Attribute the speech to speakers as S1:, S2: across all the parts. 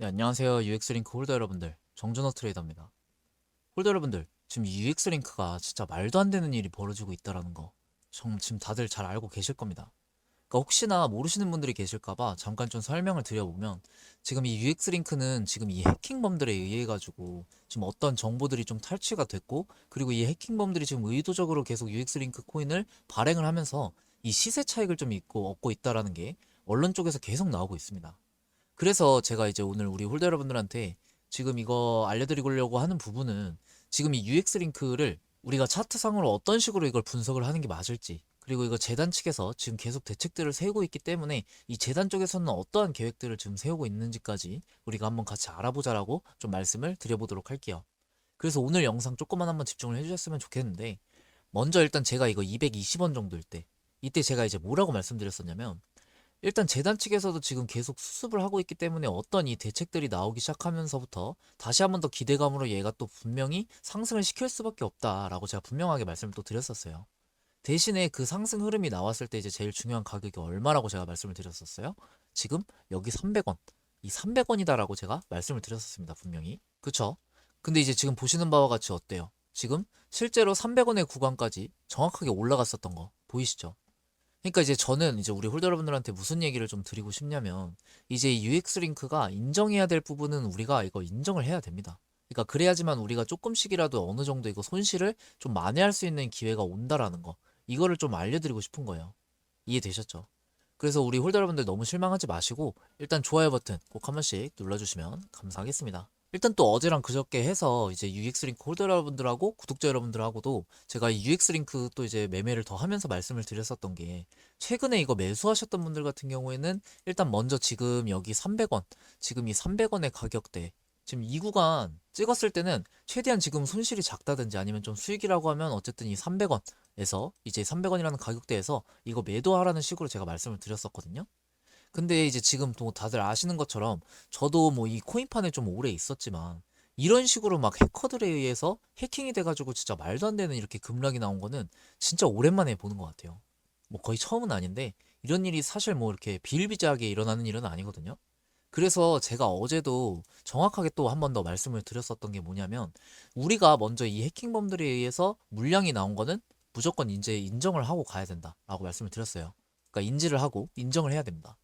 S1: 네, 안녕하세요. UX링크 홀더 여러분들. 정준호 트레이더입니다. 홀더 여러분들, 지금 이 UX링크가 진짜 말도 안 되는 일이 벌어지고 있다라는 거. 정, 지금 다들 잘 알고 계실 겁니다. 그러니까 혹시나 모르시는 분들이 계실까봐 잠깐 좀 설명을 드려보면 지금 이 UX링크는 지금 이 해킹범들에 의해 가지고 지금 어떤 정보들이 좀 탈취가 됐고 그리고 이 해킹범들이 지금 의도적으로 계속 UX링크 코인을 발행을 하면서 이 시세 차익을 좀 있고 얻고 있다라는 게 언론 쪽에서 계속 나오고 있습니다. 그래서 제가 이제 오늘 우리 홀더 여러분들한테 지금 이거 알려드리려고 하는 부분은 지금 이 UX 링크를 우리가 차트상으로 어떤 식으로 이걸 분석을 하는 게 맞을지 그리고 이거 재단 측에서 지금 계속 대책들을 세우고 있기 때문에 이 재단 쪽에서는 어떠한 계획들을 지금 세우고 있는지까지 우리가 한번 같이 알아보자라고 좀 말씀을 드려보도록 할게요. 그래서 오늘 영상 조금만 한번 집중을 해주셨으면 좋겠는데 먼저 일단 제가 이거 220원 정도일 때 이때 제가 이제 뭐라고 말씀드렸었냐면 일단 재단 측에서도 지금 계속 수습을 하고 있기 때문에 어떤 이 대책들이 나오기 시작하면서부터 다시 한번 더 기대감으로 얘가 또 분명히 상승을 시킬 수밖에 없다라고 제가 분명하게 말씀을 또 드렸었어요. 대신에 그 상승 흐름이 나왔을 때 이제 제일 중요한 가격이 얼마라고 제가 말씀을 드렸었어요. 지금 여기 300원. 이 300원이다라고 제가 말씀을 드렸었습니다. 분명히. 그쵸? 근데 이제 지금 보시는 바와 같이 어때요? 지금 실제로 300원의 구간까지 정확하게 올라갔었던 거 보이시죠? 그러니까 이제 저는 이제 우리 홀더 여러분들한테 무슨 얘기를 좀 드리고 싶냐면 이제 이 UX 링크가 인정해야 될 부분은 우리가 이거 인정을 해야 됩니다. 그러니까 그래야지만 우리가 조금씩이라도 어느 정도 이거 손실을 좀 만회할 수 있는 기회가 온다라는 거 이거를 좀 알려드리고 싶은 거예요. 이해되셨죠? 그래서 우리 홀더 여러분들 너무 실망하지 마시고 일단 좋아요 버튼 꼭 한 번씩 눌러주시면 감사하겠습니다. 일단 또 어제랑 그저께 해서 이제 UX 링크 홀더 여러분들하고 구독자 여러분들하고도 제가 이 UX 링크 또 이제 매매를 더 하면서 말씀을 드렸었던 게 최근에 이거 매수하셨던 분들 같은 경우에는 일단 먼저 지금 여기 300원 지금 이 300원의 가격대 지금 이 구간 찍었을 때는 최대한 지금 손실이 작다든지 아니면 좀 수익이라고 하면 어쨌든 이 300원에서 이제 300원이라는 가격대에서 이거 매도하라는 식으로 제가 말씀을 드렸었거든요. 근데 이제 지금 또 다들 아시는 것처럼 저도 뭐 이 코인판에 좀 오래 있었지만 이런 식으로 막 해커들에 의해서 해킹이 돼가지고 진짜 말도 안 되는 이렇게 급락이 나온 거는 진짜 오랜만에 보는 것 같아요. 뭐 거의 처음은 아닌데 이런 일이 사실 뭐 이렇게 비일비재하게 일어나는 일은 아니거든요. 그래서 제가 어제도 정확하게 또 한 번 더 말씀을 드렸었던 게 뭐냐면 우리가 먼저 이 해킹범들에 의해서 물량이 나온 거는 무조건 이제 인정을 하고 가야 된다라고 말씀을 드렸어요. 그러니까 인지를 하고 인정을 해야 됩니다.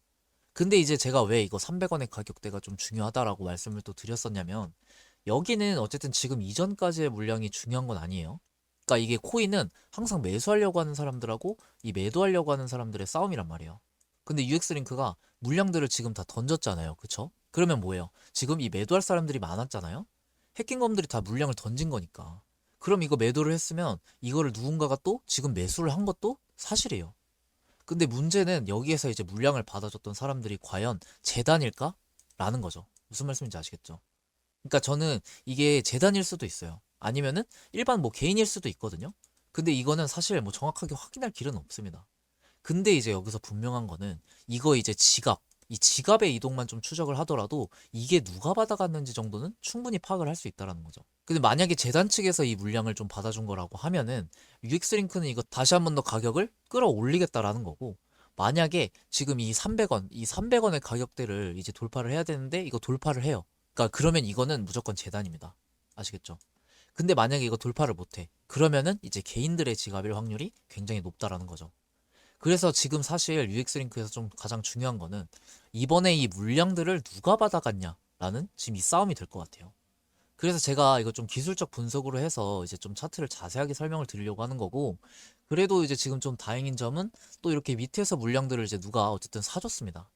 S1: 근데 이제 제가 왜 이거 300원의 가격대가 좀 중요하다라고 말씀을 또 드렸었냐면 여기는 어쨌든 지금 이전까지의 물량이 중요한 건 아니에요. 그러니까 이게 코인은 항상 매수하려고 하는 사람들하고 이 매도하려고 하는 사람들의 싸움이란 말이에요. 근데 UX링크가 물량들을 지금 다 던졌잖아요. 그쵸? 그러면 뭐예요? 지금 이 매도할 사람들이 많았잖아요? 해킹범들이 다 물량을 던진 거니까. 그럼 이거 매도를 했으면 이거를 누군가가 또 지금 매수를 한 것도 사실이에요. 근데 문제는 여기에서 이제 물량을 받아줬던 사람들이 과연 재단일까? 라는 거죠. 무슨 말씀인지 아시겠죠? 그러니까 저는 이게 재단일 수도 있어요. 아니면은 일반 뭐 개인일 수도 있거든요. 근데 이거는 사실 뭐 정확하게 확인할 길은 없습니다. 근데 이제 여기서 분명한 거는 이거 이제 지갑, 이 지갑의 이동만 좀 추적을 하더라도 이게 누가 받아갔는지 정도는 충분히 파악을 할 수 있다라는 거죠. 근데 만약에 재단 측에서 이 물량을 좀 받아준 거라고 하면은 UX링크는 이거 다시 한 번 더 가격을 끌어올리겠다라는 거고 만약에 지금 이 300원, 이 300원의 가격대를 이제 돌파를 해야 되는데 이거 돌파를 해요. 그러니까 그러면 이거는 무조건 재단입니다. 아시겠죠? 근데 만약에 이거 돌파를 못해. 그러면은 이제 개인들의 지갑일 확률이 굉장히 높다라는 거죠. 그래서 지금 사실 UX링크에서 좀 가장 중요한 거는 이번에 이 물량들을 누가 받아갔냐라는 지금 이 싸움이 될 것 같아요. 그래서 제가 이거 좀 기술적 분석으로 해서 이제 좀 차트를 자세하게 설명을 드리려고 하는 거고 그래도 이제 지금 좀 다행인 점은 또 이렇게 밑에서 물량들을 이제 누가 어쨌든 사줬습니다.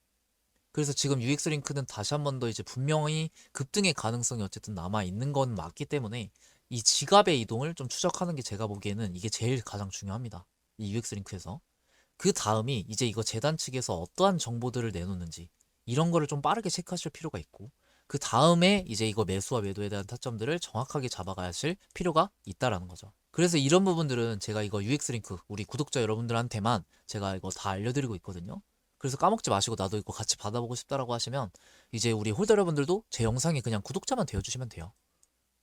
S1: 그래서 지금 UX링크는 다시 한 번 더 이제 분명히 급등의 가능성이 어쨌든 남아 있는 건 맞기 때문에 이 지갑의 이동을 좀 추적하는 게 제가 보기에는 이게 제일 가장 중요합니다. 이 UX링크에서. 그 다음이 이제 이거 재단 측에서 어떠한 정보들을 내놓는지 이런 거를 좀 빠르게 체크하실 필요가 있고 그 다음에 이제 이거 매수와 매도에 대한 타점들을 정확하게 잡아가야 하실 필요가 있다라는 거죠. 그래서 이런 부분들은 제가 이거 UX 링크 우리 구독자 여러분들한테만 제가 이거 다 알려드리고 있거든요. 그래서 까먹지 마시고 나도 이거 같이 받아보고 싶다라고 하시면 이제 우리 홀더 여러분들도 제 영상에 그냥 구독자만 되어주시면 돼요.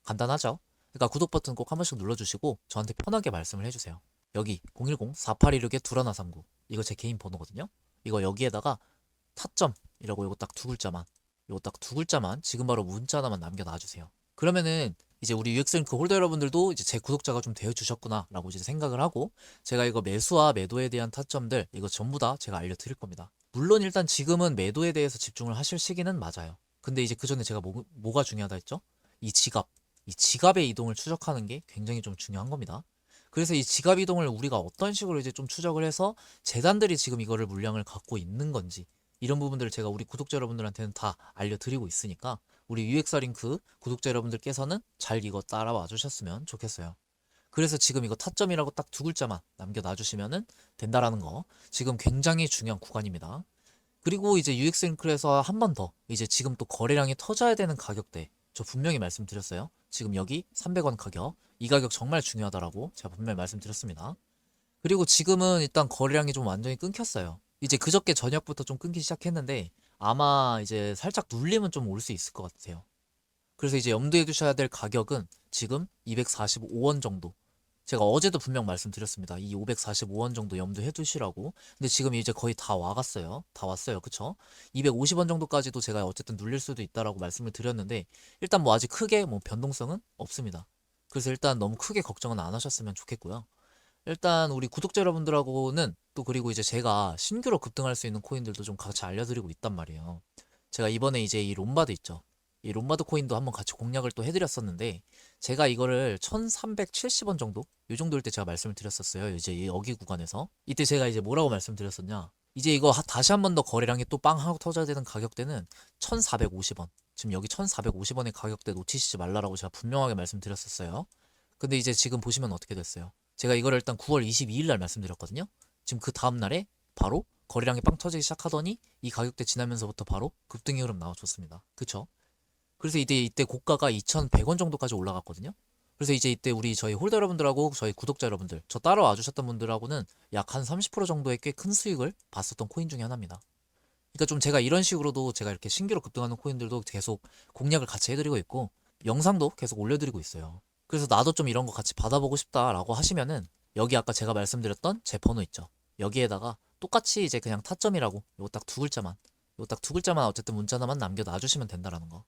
S1: 간단하죠? 그러니까 구독 버튼 꼭 한 번씩 눌러주시고 저한테 편하게 말씀을 해주세요. 여기 010-4816-2139 이거 제 개인 번호거든요. 이거 여기에다가 타점이라고 이거 딱 두 글자만 요딱두 글자만 지금 바로 문자 하나만 남겨놔 주세요. 그러면은 이제 우리 UX링크 홀더 여러분들도 이제 제 구독자가 좀 되어주셨구나 라고 이제 생각을 하고 제가 이거 매수와 매도에 대한 타점들 이거 전부 다 제가 알려드릴 겁니다. 물론 일단 지금은 매도에 대해서 집중을 하실 시기는 맞아요. 근데 이제 그 전에 제가 뭐, 뭐가 중요하다 했죠? 이 지갑, 이 지갑의 이동을 추적하는 게 굉장히 좀 중요한 겁니다. 그래서 이 지갑 이동을 우리가 어떤 식으로 이제 좀 추적을 해서 재단들이 지금 이거를 물량을 갖고 있는 건지 이런 부분들을 제가 우리 구독자 여러분들한테는 다 알려드리고 있으니까 우리 UXR 링크 구독자 여러분들께서는 잘 이거 따라와 주셨으면 좋겠어요. 그래서 지금 이거 타점이라고 딱 두 글자만 남겨놔 주시면은 된다라는 거 지금 굉장히 중요한 구간입니다. 그리고 이제 UX링크에서 한 번 더 이제 지금 또 거래량이 터져야 되는 가격대 저 분명히 말씀드렸어요. 지금 여기 300원 가격 이 가격 정말 중요하다라고 제가 분명히 말씀드렸습니다. 그리고 지금은 일단 거래량이 좀 완전히 끊겼어요. 이제 그저께 저녁부터 좀 끊기 시작했는데 아마 이제 살짝 눌리면 좀올 수 있을 것 같아요. 그래서 이제 염두에 두셔야 될 가격은 지금 245원 정도. 제가 어제도 분명 말씀드렸습니다. 이 545원 정도 염두해 두시라고. 근데 지금 이제 거의 다 와갔어요. 다 왔어요. 그쵸? 250원 정도까지도 제가 어쨌든 눌릴 수도 있다라고 말씀을 드렸는데 일단 뭐 아직 크게 뭐 변동성은 없습니다. 그래서 일단 너무 크게 걱정은 안 하셨으면 좋겠고요. 일단 우리 구독자 여러분들하고는 또 그리고 이제 제가 신규로 급등할 수 있는 코인들도 좀 같이 알려드리고 있단 말이에요. 제가 이번에 이제 이 롬바드 있죠. 이 롬바드 코인도 한번 같이 공략을 또 해드렸었는데 제가 이거를 1370원 정도? 이 정도일 때 제가 말씀을 드렸었어요. 이제 이 여기 구간에서. 이때 제가 이제 뭐라고 말씀드렸었냐. 이제 이거 하- 다시 한 번 더 거래량이 또 빵 하고 터져야 되는 가격대는 1450원. 지금 여기 1450원의 가격대 놓치시지 말라라고 제가 분명하게 말씀드렸었어요. 근데 이제 지금 보시면 어떻게 됐어요? 제가 이거를 일단 9월 22일 날 말씀드렸거든요. 지금 그 다음 날에 바로 거래량이 빵 터지기 시작하더니 이 가격대 지나면서부터 바로 급등의 흐름 나와줬습니다. 그쵸? 그래서 이때 이때 고가가 2,100원 정도까지 올라갔거든요. 그래서 이제 이때 우리 저희 홀더 여러분들하고 저희 구독자 여러분들, 저 따라와 주셨던 분들하고는 약 한 30% 정도의 꽤 큰 수익을 봤었던 코인 중에 하나입니다. 그러니까 좀 제가 이런 식으로도 제가 이렇게 신규로 급등하는 코인들도 계속 공략을 같이 해드리고 있고 영상도 계속 올려드리고 있어요. 그래서 나도 좀 이런 거 같이 받아보고 싶다라고 하시면은 여기 아까 제가 말씀드렸던 제 번호 있죠. 여기에다가 똑같이 이제 그냥 타점이라고 요거 딱두 글자만 요거 딱두 글자만 어쨌든 문자 하나만 남겨 놔주시면 된다라는 거.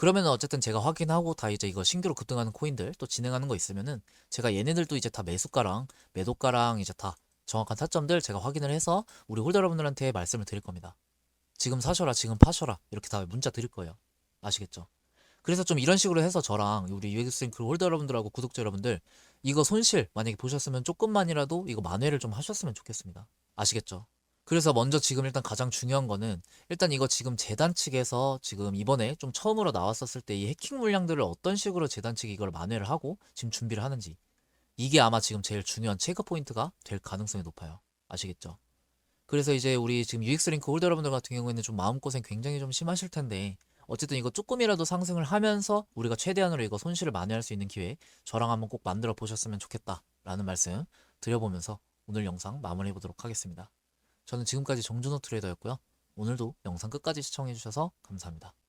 S1: 그러면 어쨌든 제가 확인하고 다 이제 이거 신규로 급등하는 코인들 또 진행하는 거 있으면은 제가 얘네들도 이제 다 매수가랑 매도가랑 이제 다 정확한 타점들 제가 확인을 해서 우리 홀더 여러분들한테 말씀을 드릴 겁니다. 지금 사셔라, 지금 파셔라 이렇게 다 문자 드릴 거예요. 아시겠죠? 그래서 좀 이런 식으로 해서 저랑 우리 UX링크 홀더 여러분들하고 구독자 여러분들 이거 손실 만약에 보셨으면 조금만이라도 이거 만회를 좀 하셨으면 좋겠습니다. 아시겠죠? 그래서 먼저 지금 일단 가장 중요한 거는 일단 이거 지금 재단 측에서 지금 이번에 좀 처음으로 나왔었을 때 이 해킹 물량들을 어떤 식으로 재단 측이 이걸 만회를 하고 지금 준비를 하는지 이게 아마 지금 제일 중요한 체크 포인트가 될 가능성이 높아요. 아시겠죠? 그래서 이제 우리 지금 UX링크 홀더 여러분들 같은 경우에는 좀 마음고생 굉장히 좀 심하실 텐데 어쨌든 이거 조금이라도 상승을 하면서 우리가 최대한으로 이거 손실을 만회할 수 있는 기회 저랑 한번 꼭 만들어 보셨으면 좋겠다라는 말씀 드려보면서 오늘 영상 마무리해 보도록 하겠습니다. 저는 지금까지 정준호 트레이더였고요. 오늘도 영상 끝까지 시청해 주셔서 감사합니다.